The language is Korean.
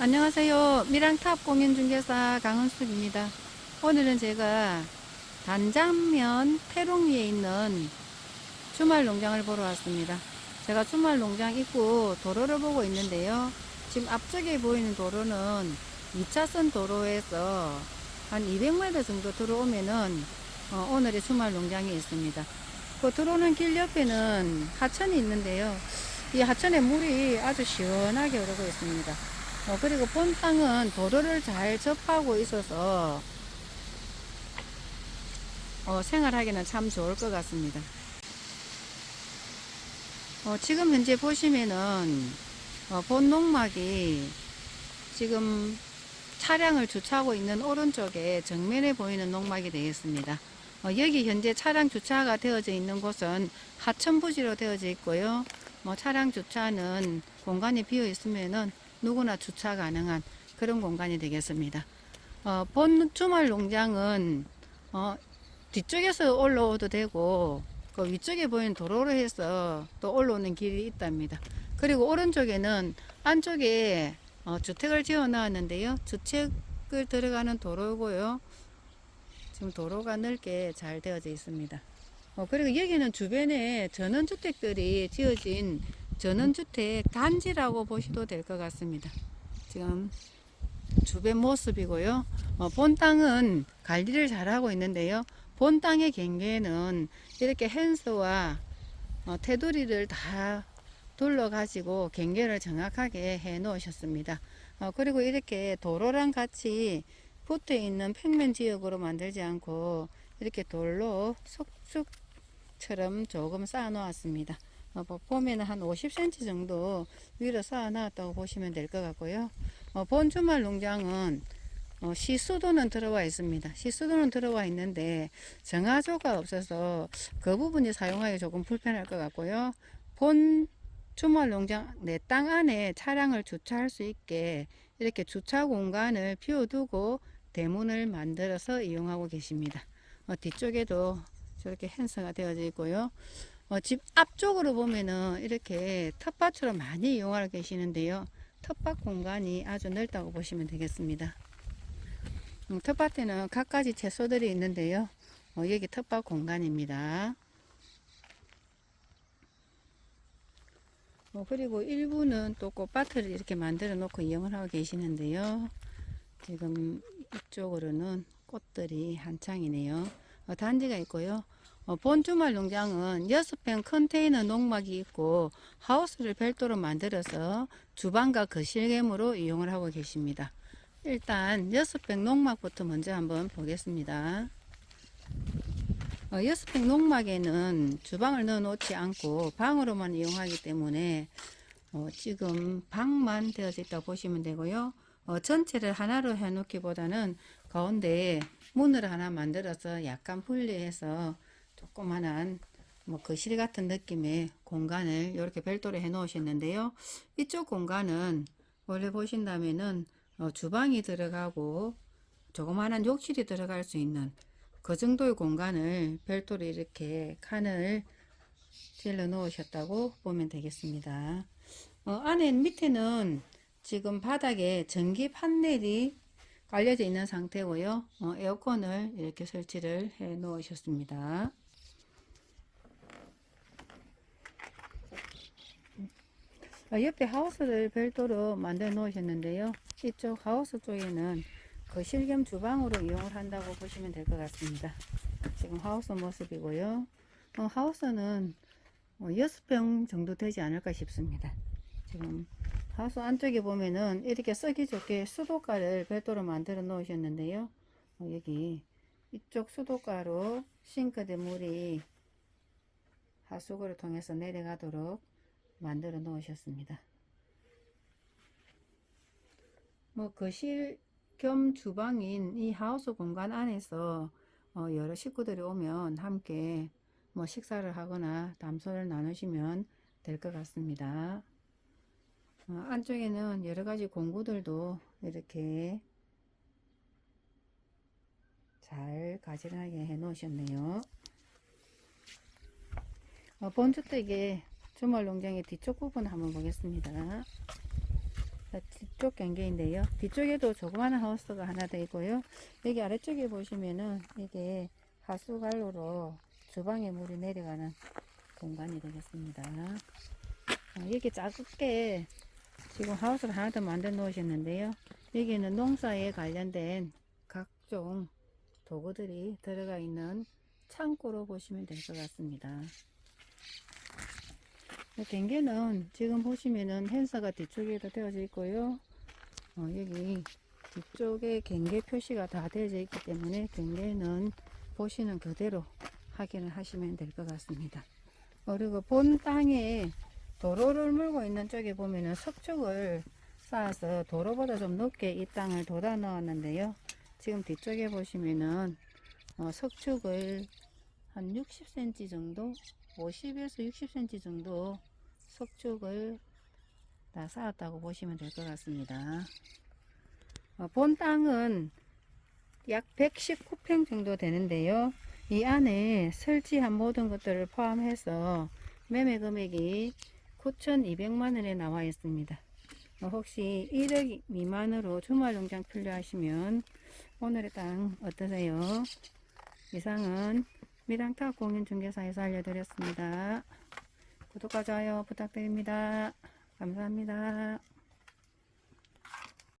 안녕하세요. 미랑탑 공인중개사 강은숙입니다. 오늘은 제가 단장면 태롱 위에 있는 주말 농장을 보러 왔습니다. 제가 주말 농장 입구 도로를 보고 있는데요. 지금 앞쪽에 보이는 도로는 2차선 도로에서 한 200m 정도 들어오면은 어, 오늘의 주말 농장이 있습니다. 그 들어오는 길 옆에는 하천이 있는데요. 이 하천에 물이 아주 시원하게 흐르고 있습니다. 어, 그리고 본 땅은 도로를 잘 접하고 있어서 어, 생활하기는 참 좋을 것 같습니다. 어, 지금 현재 보시면은 어, 본 농막이 지금 차량을 주차하고 있는 오른쪽에 정면에 보이는 농막이 되겠습니다. 어, 여기 현재 차량 주차가 되어져 있는 곳은 하천 부지로 되어져 있고요. 뭐 차량 주차는 공간이 비어 있으면은 누구나 주차 가능한 그런 공간이 되겠습니다. 어, 본 주말 농장은 어, 뒤쪽에서 올라오도 되고 그 위쪽에 보이는 도로로 해서 또 올라오는 길이 있답니다. 그리고 오른쪽에는 안쪽에 어, 주택을 지어 놨는데요. 주택을 들어가는 도로고요. 지금 도로가 넓게 잘 되어져 있습니다. 어, 그리고 여기는 주변에 전원주택들이 지어진 전원주택 단지라고 보셔도 될 것 같습니다. 지금 주변 모습이고요. 어, 본 땅은 관리를 잘하고 있는데요. 본 땅의 경계는 이렇게 헨스와 어, 테두리를 다 둘러가지고 경계를 정확하게 해 놓으셨습니다. 어, 그리고 이렇게 도로랑 같이 붙어 있는 평면 지역으로 만들지 않고 이렇게 돌로 석축처럼 조금 쌓아 놓았습니다. 어, 보- 보면은 한 50cm 정도 위로 쌓아 놨다고 보시면 될 것 같고요. 어, 본 주말 농장은 어, 시수도는 들어와 있습니다. 시수도는 들어와 있는데 정화조가 없어서 그 부분이 사용하기 조금 불편할 것 같고요. 본 주말 농장 내 땅 안에 차량을 주차할 수 있게 이렇게 주차 공간을 비워두고 대문을 만들어서 이용하고 계십니다. 어, 뒤쪽에도 저렇게 헨스가 되어져 있고요. 어, 집 앞쪽으로 보면은 이렇게 텃밭처럼 많이 이용하고 계시는데요. 텃밭 공간이 아주 넓다고 보시면 되겠습니다. 음, 텃밭에는 갖가지 채소들이 있는데요. 어, 여기 텃밭 공간입니다. 어, 그리고 일부는 또 꽃밭을 이렇게 만들어 놓고 이용을 하고 계시는데요. 지금 이쪽으로는 꽃들이 한창이네요. 어, 단지가 있고요. 어, 본 주말 농장은 여섯 평 컨테이너 농막이 있고 하우스를 별도로 만들어서 주방과 거실개무로 이용을 하고 계십니다. 일단 여섯 평 농막부터 먼저 한번 보겠습니다. 어, 여섯 평 농막에는 주방을 넣어 놓지 않고 방으로만 이용하기 때문에 어, 지금 방만 되어져 있다고 보시면 되고요. 어, 전체를 하나로 해놓기보다는 가운데 문을 하나 만들어서 약간 분리해서 조그만한 뭐 거실 같은 느낌의 공간을 이렇게 별도로 해 놓으셨는데요. 이쪽 공간은 원래 보신다면은 어, 주방이 들어가고 조그만한 욕실이 들어갈 수 있는 그 정도의 공간을 별도로 이렇게 칸을 찔러 놓으셨다고 보면 되겠습니다. 어, 안에 밑에는 지금 바닥에 전기 판넬이 깔려져 있는 상태고요. 어, 에어컨을 이렇게 설치를 해 놓으셨습니다. 옆에 하우스를 별도로 만들어 놓으셨는데요. 이쪽 하우스 쪽에는 거실 겸 주방으로 이용을 한다고 보시면 될 것 같습니다. 지금 하우스 모습이고요. 어, 하우스는 어, 6평 정도 되지 않을까 싶습니다. 지금 하우스 안쪽에 보면은 이렇게 쓰기 좋게 수도가를 별도로 만들어 놓으셨는데요. 어, 여기 이쪽 수도가로 싱크대 물이 하수구를 통해서 내려가도록 만들어 놓으셨습니다. 뭐 거실 겸 주방인 이 하우스 공간 안에서 어, 여러 식구들이 오면 함께 뭐 식사를 하거나 담소를 나누시면 될 것 같습니다. 어, 안쪽에는 여러 가지 공구들도 이렇게 잘 가지런하게 해 놓으셨네요. 어, 본주택의 주말 농장의 뒤쪽 부분 한번 보겠습니다. 자, 뒤쪽 경계인데요. 뒤쪽에도 조그마한 하우스가 하나 더 있고요. 여기 아래쪽에 보시면은 이게 하수관로로 주방에 물이 내려가는 공간이 되겠습니다. 어, 여기 작게 지금 하우스를 하나 더 만들어 놓으셨는데요. 여기는 농사에 관련된 각종 도구들이 들어가 있는 창고로 보시면 될 것 같습니다. 이 갱개는 지금 보시면은 hen서가 뒤쪽에도 되어져 있고요. 어, 여기 뒤쪽에 갱개 표시가 다 되어져 있기 때문에 갱개는 보시는 그대로 확인을 하시면 될 것 같습니다. 어, 그리고 본 땅에 도로를 물고 있는 쪽에 보면은 석축을 쌓아서 도로보다 좀 높게 이 땅을 돋아 넣었는데요. 지금 뒤쪽에 보시면은 어, 석축을 한 60cm 정도, 50에서 60cm 정도 석축을 다 쌓았다고 보시면 될 것 같습니다. 어, 본 땅은 약 119평 정도 되는데요. 이 안에 설치한 모든 것들을 포함해서 매매 금액이 9,200만 원에 나와 있습니다. 어, 혹시 1억 미만으로 주말 농장 필요하시면 오늘의 땅 어떠세요? 이상은 미랑타 공인 중개사에서 알려드렸습니다. 구독과 좋아요 부탁드립니다. 감사합니다.